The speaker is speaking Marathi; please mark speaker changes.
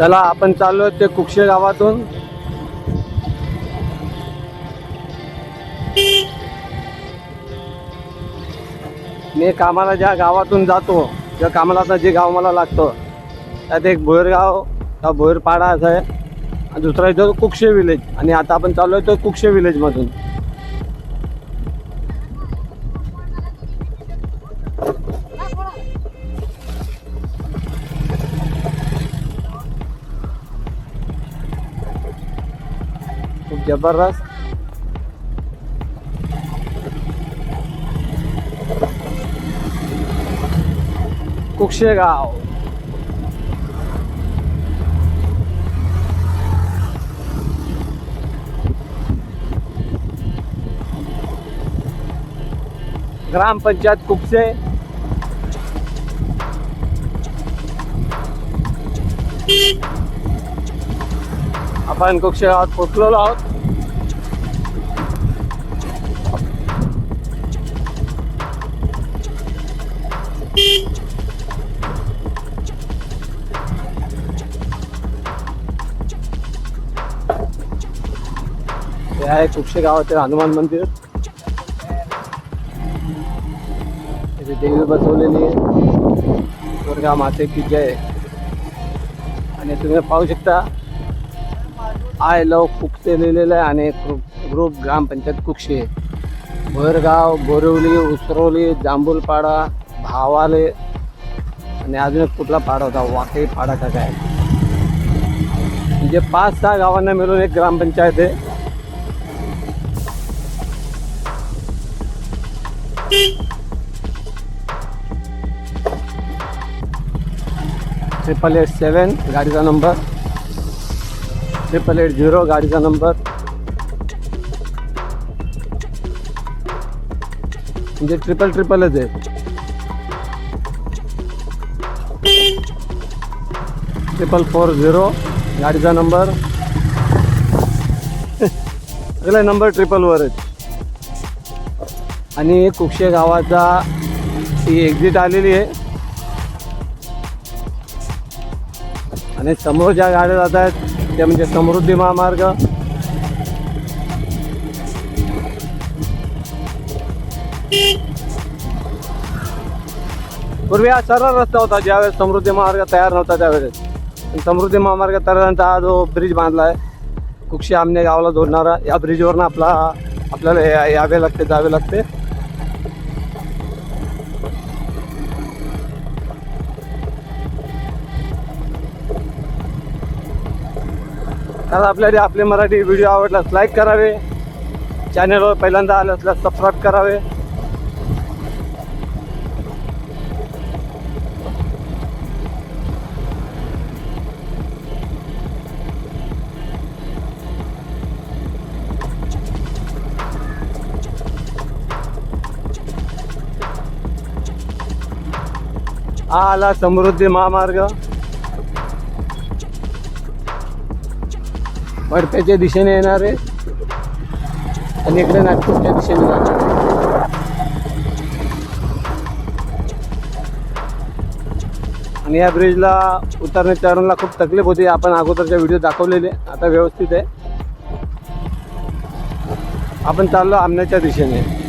Speaker 1: चला आपण चाललो ते कुक्षे गावातून. मी कामाला ज्या गावातून जातो त्या कामाला आता जे गाव मला लागतं त्यात एक भोयरगाव का भोयरपाडा असं आहे. दुसरा इथं कुक्षे विलेज आणि आता आपण चाललो आहे तो कुक्षे विलेजमधून जबरदस्त कुक्षे गाव ग्रामपंचायत कुपसे आपण कुक्षे पोचलेलो आहोत आहे खूपशे गावातील हनुमान मंदिर. इथे देवी बसवलेली आहे. दुर्गा माते की जय. आणि तुम्ही पाहू शकता आय लव कुक्षे लिहिलेलं आहे आणि ग्रुप ग्रुप ग्रामपंचायत कुक्षे भोरगाव बोरिवली उसरोली जांभूलपाडा भावाले. आणि अजून एक कुठला पाडा होता? वाकई पाडा का काय? म्हणजे पाच सहा गावांना मिळून एक ग्रामपंचायत आहे. ट्रिपल एट सेवन गाडीचा नंबर ट्रिपल एट झिरो गाडीचा नंबर म्हणजे ट्रिपल ट्रिपलच आहे. ट्रिपल फोर झिरो गाडीचा नंबर सगळे नंबर ट्रिपलवर आहेत आणि कुक्षे गावाचा ही एक्झिट आलेली आहे. आणि समोर ज्या गाड्या जात आहेत त्या म्हणजे समृद्धी महामार्ग. पूर्वी हा सरळ रस्ता होता ज्यावेळेस समृद्धी महामार्ग तयार नव्हता त्यावेळेस. समृद्धी महामार्ग तयार हा जो ब्रिज बांधला आहे कुक्षी आमने गावाला जोडणारा या ब्रिजवरनं आपला आपल्याला यावे लागते जावे लागते. तर आपल्याला आपले मराठी व्हिडिओ आवडल्यास लाईक करावे. चॅनलवर पहिल्यांदा आलं असल्यास सबस्क्राईब करावे. आला समृद्धी महामार्ग. मडप्याच्या दिशेने येणार आहे. आणि इकडे नागपूरच्या दिशेने जाणार आणि या ब्रिजला उतरणे चढणला खूप तकलीफ होती. आपण अगोदरच्या व्हिडिओ दाखवलेले. आता व्यवस्थित आहे. आपण चाललो आमण्याच्या दिशेने.